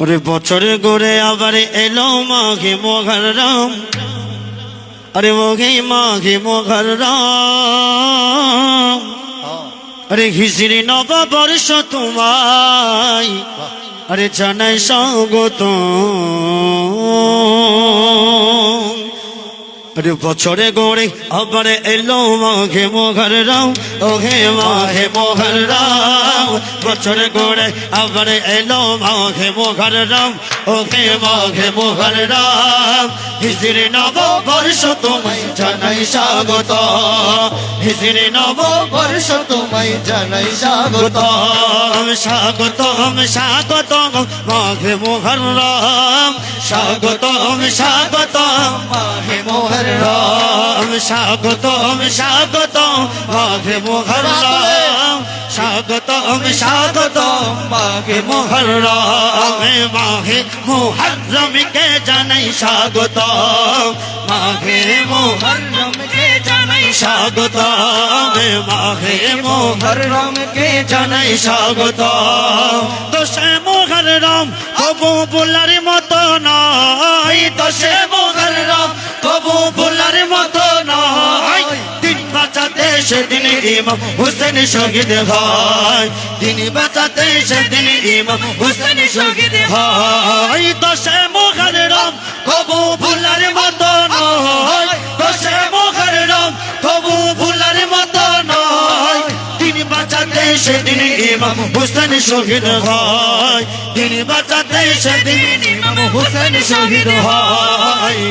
ওরে বছরে গড়ে আবার এলো মাঘে মঘার রাম আরে মঘে, মাঘে মঘার রাম আরে ঘিসিরি নববর্ষ তোমায়। আরে জানাই স্বাগত আরে বছরে গড়ে আবার এলো মাঘে মোঘর রাম ওঘে মাঘে মোঘর রাম বছরে গড়ে আবার এলো মাঘে মোঘর রাম ওকে মাঘে মোঘর রাম নব বর্ষ তোমায় জানাই স্বাগত। হিজড়ি নব বর্ষ তোমায় জানাই স্বাগত। স্বাগত স্বাগত মাঘে মোঘর রাম স্বাগত স্বাগত মাঘে মোঘর রাম স্বাগত স্বাগত মাঘে মোঘর রাম স্বাগতম স্বাগতম মাঘে মোহরমে। মাঘে মোহরমকে জানাই স্বাগত মাঘে মোহরমকে জানাই স্বাগতম। মাঘে মোহরমকে জানাই স্বাগতম। দোষে মোহরম তবু বোলার মতো নয়। দোষে সেদিন ইমাম হুসেন শহীদ হয়। দিন বাঁচাতে সেদিন ইমাম হুসেন শহীদ হয়। দোষে মোহর রাম কবু বুলার মতো নয়। দোষে মোহর রাম কবু বুলার মতো নয়। দিন বাঁচাতে সেদিন ইমাম হুসেন শহীদ হয়। দিন বাঁচাতে সেদিন ইমাম হুসেন শহীদ হয়।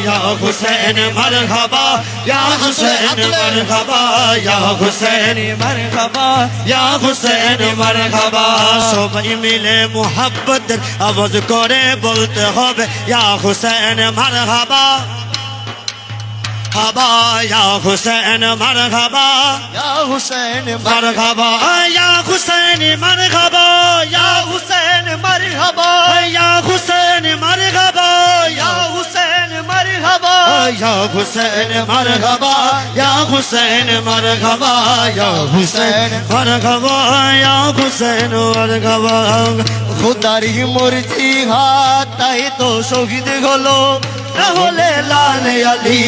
یا حسین مرحبا یا حسین مرحبا یا حسین مرحبا یا حسین مرحبا সবাই মিলে মোহাব্বতের আওয়াজ করে বলতে হবে ইয়া হুসেন মারহাবা مرحبا يا حسين مرحبا يا حسين مرحبا يا حسين مرحبا يا حسين مرحبا یا حسین مرحبا یا حسین مرحبا یا حسین مرحبا یا حسین مرحبا খোদারি মর্জি হাত তাই তো শহীদ হলো না হলে লাল আলী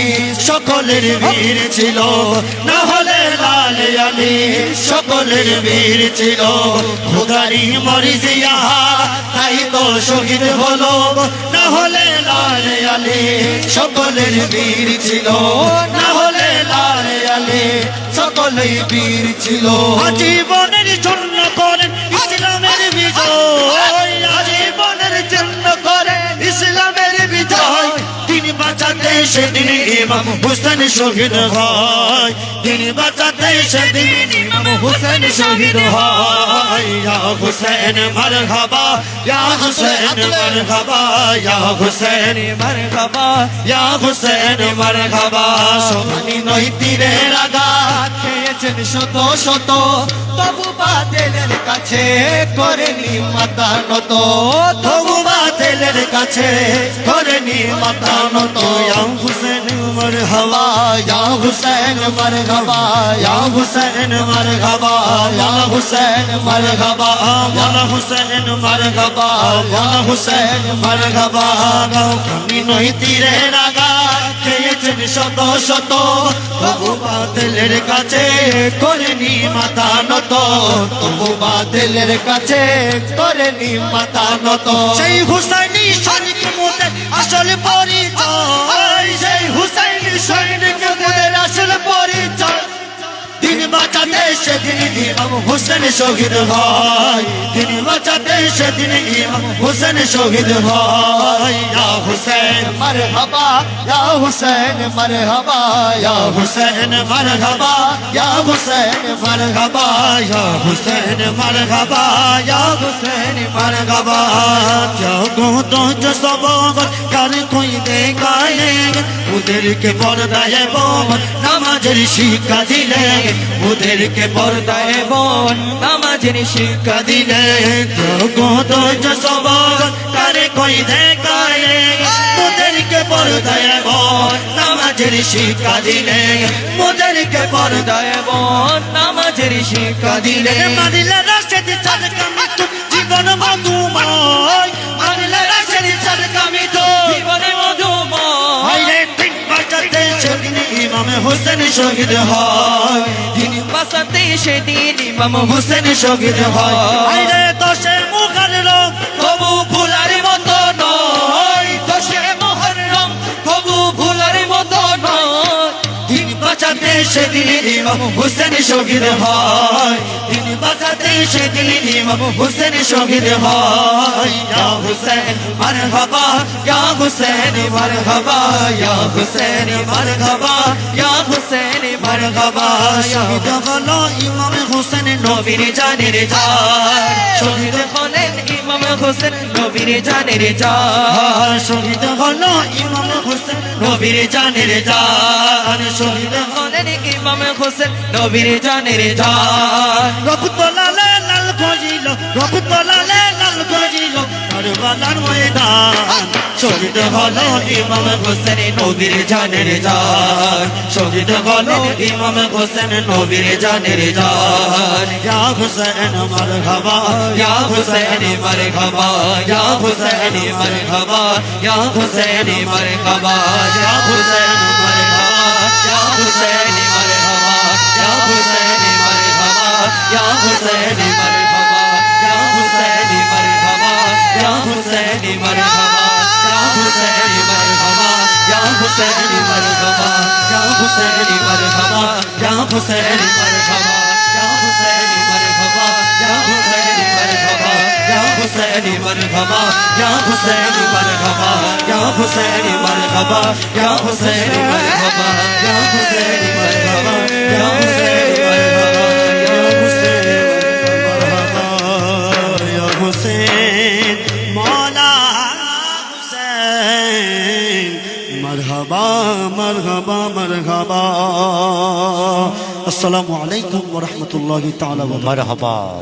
সকলের বীর ছিল। না হলে লাল আলী সকলের বীর ছিল। খুদারি মরিজিয়া, তাই তো শহীদ হলো। না হলে লাল আলী সকলের বীর ছিল। না হলে লাল আলী সকলেই বীর ছিল। আজীবনের সেদিন ইমাম হুসেন শহীদ হয়। দিন বাঁচাতে সেদিন ইমাম হুসেন শহীদ হয়। হুসেন মারহাবা, ইয়া হুসেন মারহাবা, ইয়া হুসেন মারহাবা, ইয়া হুসেন মারহাবা। সোনালি নই তীরের আঘাত খেয়েছেন শত শত। তবু বাদেলের কাছে করেনি মাতা নত তবু হোসেনের কাছে করে নি মাথা নত হুসেন মর হওয়া হুসেন মর হওয়া হুসেন মর হওয়া হুসেন মর হওয়া হুসেন মর হওয়া হুসেন মর হওয়া। কমি নই তীরে রাগা শত শত তবু বাতিলের কাছে করেনি মাথা নত। তবু বাদেলের কাছে করেনি মাতা নত। সেই হুসাইনি সৈনিক মোদের আসল পরিচয়। সেই হুসাইনি সৈনিক মোদের আসল পরিচয়। দিন বাঁচাতে সেদিন ইমাম হোসেন শহীদ হয়। দিন বাঁচাতে সেদিন ইমাম হোসেন শহীদ হয়। হুসেন, মরহবা, ইয়া হুসেন, মরহবা, ইয়া হুসেন, মরহবা, ইয়া হুসেন, মরহবা, ইয়া হুসেন, মরহবা, ইয়া হুসেন, মরহবা। জাগো তো জসবগ কার কই দেখা ওদেরকে পর্দায় বোন, নামাজের শিক্ষা দিলে। ওদেরকে পর্দায় বোন, নামাজের শিক্ষা দিলে। জগত যশোবর তারে কই দেখায়? পর্দায় বন, নামাজের শিক্ষা দিলে। মোদেরকে পর্দায় বন, নামাজের শিক্ষা দিলে। মারিলে রাশেদি চালকা মৃত্যু, জীবন মধুময়। মারিলে রাশেদি চালকা মৃত্যু, জীবন মধুময়। তিন বাঁচাতে ছগিনি ইমাম হোসেন শহীদ হয়। দিন বাঁচাতে সেদিন ইমাম হোসেন শহীদ হয়। সেদিন ইমাম হোসেন শহীদ হয়। দিন বাঁচাতে সেদিন ইমাম হোসেন শহীদ হয়। ইয়া হোসেন মারহাবা, ইয়া হোসেন মারহাবা, ইয়া হোসেন মারহাবা, ইয়া হোসেন মারহাবা। শহীদ হলো ইমাম হোসেন নবীর জানের জান। শহীদ হলেন ইমাম হোসেন নবীর জানের জান। শহীদ হলো ইমাম হোসেন নবীর জানের জান। শহীদ হলেন ইমাম হোসেন নবীর জানের জান রক্ত লালে লাল গজিল রক্ত লালে গজিল কারবালার ময়দান। শহীদ হলো ইমাম হোসেন নবীর জানের জান শহীদ হলো ইমাম হোসেন নবীর জানের জান ইয়া হোসেন মারহাবা, ইয়া হোসেন মারহাবা, ইয়া হোসেন মারহাবা, ইয়া হোসেন মারহাবা, ইয়া হোসেন মারহাবা, ইয়া হোসেন মারহাবা ইয়া হোসেন মারহাবা ইয়া হোসেন মারহাবা ইয়া হোসেন মারহাবা ইয়া হোসেন মারহাবা ইয়া হোসেন মারহাবা ইয়া হোসেন মারহাবা ইয়া হোসেন মারহাবা ইয়া হোসেন মারহাবা ইয়া হোসেন মারহাবা ইয়া হোসেন মারহাবা ইয়া হোসেন মারহাবা ইয়া হোসেন মারহাবা ইয়া হোসেন মারহাবা ইয়া হোসেন মারহাবা ইয়া حسین مولا حسین مرحبا مرحبا مرحبا السلام علیکم ورحمۃ اللہ تعالی مرحبا